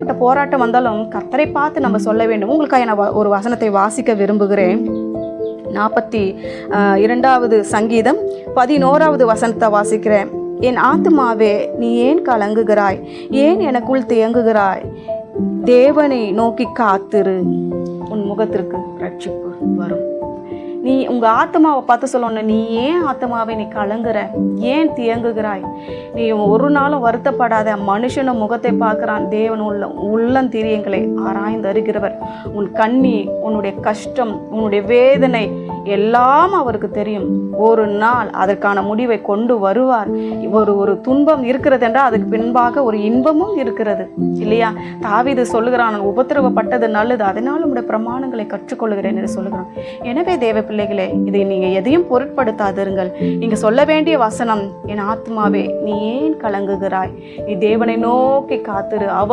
எப்படிப்பட்ட போராட்டம் வந்தாலும் கர்த்தரை பார்த்து நம்ம சொல்ல வேண்டும். உங்களுக்காக நான் வ- ஒரு வசனத்தை வாசிக்க விரும்புகிறேன். நாற்பத்தி இரண்டாவது சங்கீதம் பதினோராவது வசனத்தை வாசிக்கிறேன். என் ஆத்துமாவே நீ ஏன் கலங்குகிறாய்? ஏன் எனக்குள் தேங்குகிறாய்? தேவனை நோக்கி காத்திரு. உன் முகத்திற்கு ரட்சிப்பு வரும். நீ உங்க ஆத்மாவை பார்த்து சொல்லணும். நீ ஏன் ஆத்மாவை நீ கலங்குற? ஏன் தியங்குகிறாய்? நீ ஒரு நாளும் வருத்தப்படாத மனுஷனும் முகத்தை பார்க்கிறான். தேவன் உள்ள உள்ளந்திரியங்களை ஆராய்ந்து அறிகிறவர். உன் கண்ணி உன்னுடைய கஷ்டம் உன்னுடைய வேதனை எல்லாம் அவருக்கு தெரியும். ஒரு நாள் அதற்கான முடிவை கொண்டு வருவார். ஒரு ஒரு துன்பம் இருக்கிறது என்றால் அதுக்கு பின்பாக ஒரு இன்பமும் இருக்கிறது. இல்லையா? தாவிது சொல்லுகிறான் உபத்திரவப்பட்டது நல்லது. அதனால் உடைய பிரமாணங்களை கற்றுக்கொள்கிறேன் என்று சொல்லுகிறான். எனவே தேவ பிள்ளைகளே இதை நீங்கள் எதையும் பொருட்படுத்தாதிருங்கள். நீங்கள் சொல்ல வேண்டிய வசனம் என் ஆத்மாவே நீ ஏன் கலங்குகிறாய்? நீ தேவனை நோக்கி காத்திரு. அவர்